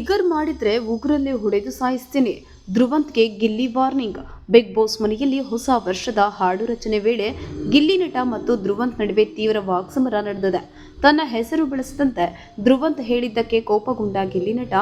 Trigger ಮಾಡಿದ್ರೆ ಉಗ್ರಲ್ಲಿ ಹೊಡೆದು ಸಾಯಿಸ್ತೀನಿ. ಧ್ರುವಂತ್ಗೆ ಗಿಲ್ಲಿ ವಾರ್ನಿಂಗ್. ಬಿಗ್ ಬಾಸ್ ಮನೆಯಲ್ಲಿ ಹೊಸ ವರ್ಷದ ಹಾಡು ರಚನೆ ವೇಳೆ ಗಿಲ್ಲಿ ನಟ ಮತ್ತು ಧ್ರುವಂತ್ ನಡುವೆ ತೀವ್ರ ವಾಕ್ಸಮರ ನಡೆದಿದೆ. ತನ್ನ ಹೆಸರು ಬಳಸದಂತೆ ಧ್ರುವಂತ್ ಹೇಳಿದ್ದಕ್ಕೆ ಕೋಪಗೊಂಡ ಗಿಲ್ಲಿ ನಟ,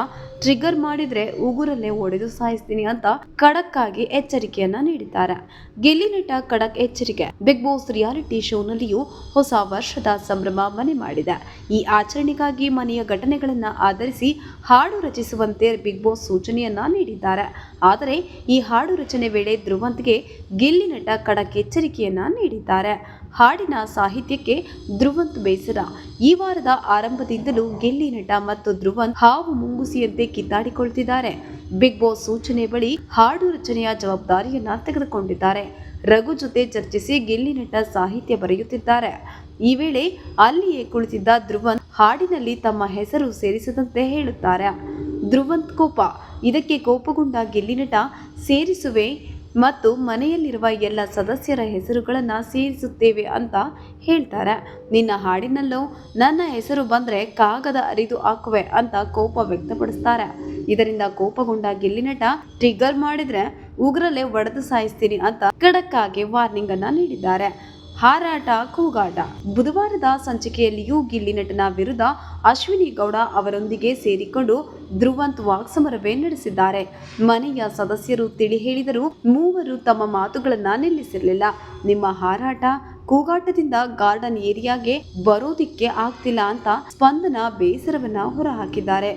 ಟ್ರಿಗರ್ ಮಾಡಿದ್ರೆ ಉಗುರಲ್ಲೇ ಒಡೆದು ಸಾಯಿಸ್ತೀನಿ ಅಂತ ಖಡಕ್ ಆಗಿ ಎಚ್ಚರಿಕೆಯನ್ನ ನೀಡಿದ್ದಾರೆ. ಗಿಲ್ಲಿ ನಟ ಖಡಕ್ ಎಚ್ಚರಿಕೆ, ಬಿಗ್ ಬಾಸ್ ರಿಯಾಲಿಟಿ ಶೋನಲ್ಲಿಯೂ ಹೊಸ ವರ್ಷದ ಸಂಭ್ರಮ ಮನೆ ಮಾಡಿದೆ. ಈ ಆಚರಣೆಗಾಗಿ ಮನೆಯ ಘಟನೆಗಳನ್ನ ಆಧರಿಸಿ ಹಾಡು ರಚಿಸುವಂತೆ ಬಿಗ್ ಬಾಸ್ ಸೂಚನೆಯನ್ನ ನೀಡಿದ್ದಾರೆ. ಆದರೆ ಈ ಹಾಡು ರಚನೆ ವೇಳೆ ಧ್ರುವಂತ್ಗೆ ಗಿಲ್ಲಿ ನಟ ಖಡಕ್ ಎಚ್ಚರಿಕೆಯನ್ನ ನೀಡಿದ್ದಾರೆ. ಹಾಡಿನ ಸಾಹಿತ್ಯಕ್ಕೆ ಧ್ರುವಂತ್ ಬೇಸರ. ಈ ವಾರದ ಆರಂಭದಿಂದಲೂ ಗಿಲ್ಲಿ ನಟ ಮತ್ತು ಧ್ರುವಂತ್ ಹಾವು ಮುಂಗುಸಿಯಂತೆ ಕಿತ್ತಾಡಿಕೊಳ್ತಿದ್ದಾರೆ. ಬಿಗ್ ಬಾಸ್ ಸೂಚನೆ ಬಳಿ ಹಾಡು ರಚನೆಯ ಜವಾಬ್ದಾರಿಯನ್ನ ತೆಗೆದುಕೊಂಡಿದ್ದಾರೆ. ರಘು ಜೊತೆ ಚರ್ಚಿಸಿ ಗಿಲ್ಲಿ ನಟ ಸಾಹಿತ್ಯ ಬರೆಯುತ್ತಿದ್ದಾರೆ. ಈ ವೇಳೆ ಅಲ್ಲಿಯೇ ಕುಳಿತಿದ್ದ ಧ್ರುವಂತ್ ಹಾಡಿನಲ್ಲಿ ತಮ್ಮ ಹೆಸರು ಸೇರಿಸದಂತೆ ಹೇಳುತ್ತಾರೆ. ಧ್ರುವಂತ್ ಕೋಪ. ಇದಕ್ಕೆ ಕೋಪಗೊಂಡ ಗಿಲ್ಲಿ ನಟ ಸೇರಿಸುವೆ ಮತ್ತು ಮನೆಯಲ್ಲಿರುವ ಎಲ್ಲ ಸದಸ್ಯರ ಹೆಸರುಗಳನ್ನು ಸೇರಿಸುತ್ತೇವೆ ಅಂತ ಹೇಳ್ತಾರೆ. ನಿನ್ನ ಹಾಡಿನಲ್ಲೂ ನನ್ನ ಹೆಸರು ಬಂದರೆ ಕಾಗದ ಅರಿದು ಹಾಕುವೆ ಅಂತ ಕೋಪ ವ್ಯಕ್ತಪಡಿಸ್ತಾರೆ. ಇದರಿಂದ ಕೋಪಗೊಂಡ ಗಿಲ್ಲಿನಟ ಟ್ರಿಗರ್ ಮಾಡಿದ್ರೆ ಉಗ್ರಲ್ಲೇ ಒಡೆದು ಸಾಯಿಸ್ತೀನಿ ಅಂತ ಖಡಕ್ಕಾಗಿ ವಾರ್ನಿಂಗನ್ನು ನೀಡಿದ್ದಾರೆ. ಹಾರಾಟ, ಕೂಗಾಟ. ಬುಧವಾರದ ಸಂಚಿಕೆಯಲ್ಲಿಯೂ ಗಿಲ್ಲಿ ನಟನ ವಿರುದ್ಧ ಅಶ್ವಿನಿ ಗೌಡ ಅವರೊಂದಿಗೆ ಸೇರಿಕೊಂಡು ಧ್ರುವಂತ್ ವಾಕ್ಸಮರವೇ ನಡೆಸಿದ್ದಾರೆ. ಮನೆಯ ಸದಸ್ಯರು ತಿಳಿ ಹೇಳಿದರೂ ಮೂವರು ತಮ್ಮ ಮಾತುಗಳನ್ನು ನಿಲ್ಲಿಸಿರಲಿಲ್ಲ. ನಿಮ್ಮ ಹಾರಾಟ, ಕೂಗಾಟದಿಂದ ಗಾರ್ಡನ್ ಏರಿಯಾಗೆ ಬರೋದಿಕ್ಕೆ ಆಗ್ತಿಲ್ಲ ಅಂತ ಸ್ಪಂದನ ಬೇಸರವನ್ನ ಹೊರಹಾಕಿದ್ದಾರೆ.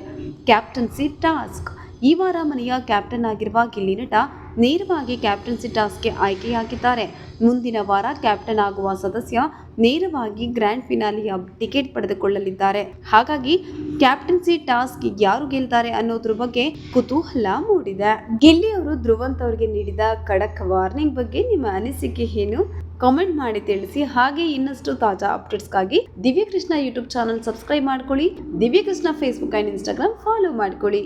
Captaincy task. ಈ ವಾರ ಮನೆಯ ಕ್ಯಾಪ್ಟನ್ ಆಗಿರುವ ಗಿಲ್ಲಿ ನಟ ನೇರವಾಗಿ ಕ್ಯಾಪ್ಟನ್ಸಿ ಟಾಸ್ಕ್ಗೆ ಆಯ್ಕೆಯಾಗಿದ್ದಾರೆ. ಮುಂದಿನ ವಾರ ಕ್ಯಾಪ್ಟನ್ ಆಗುವ ಸದಸ್ಯ ನೇರವಾಗಿ ಗ್ರ್ಯಾಂಡ್ ಫಿನಾಲಿಯ ಟಿಕೆಟ್ ಪಡೆದುಕೊಳ್ಳಲಿದ್ದಾರೆ. ಹಾಗಾಗಿ ಕ್ಯಾಪ್ಟನ್ಸಿ ಟಾಸ್ಕ್ ಯಾರು ಗೆಲ್ತಾರೆ ಅನ್ನೋದ್ರ ಬಗ್ಗೆ ಕುತೂಹಲ ಮೂಡಿದೆ. ಗಿಲ್ಲಿ ಅವರು ಧ್ರುವಂತ್ ಅವರಿಗೆ ನೀಡಿದ ಖಡಕ್ ವಾರ್ನಿಂಗ್ ಬಗ್ಗೆ ನಿಮ್ಮ ಅನಿಸಿಕೆ ಏನು? ಕಾಮೆಂಟ್ ಮಾಡಿ ತಿಳಿಸಿ. ಹಾಗೆ ಇನ್ನಷ್ಟು ತಾಜಾ ಅಪ್ಡೇಟ್ಸ್ಗಾಗಿ ದಿವ್ಯಕೃಷ್ಣ ಯೂಟ್ಯೂಬ್ ಚಾನಲ್ ಸಬ್ಸ್ಕ್ರೈಬ್ ಮಾಡ್ಕೊಳ್ಳಿ. Divyakrishna Facebook and Instagram follow ಮಾಡ್ಕೊಳ್ಳಿ.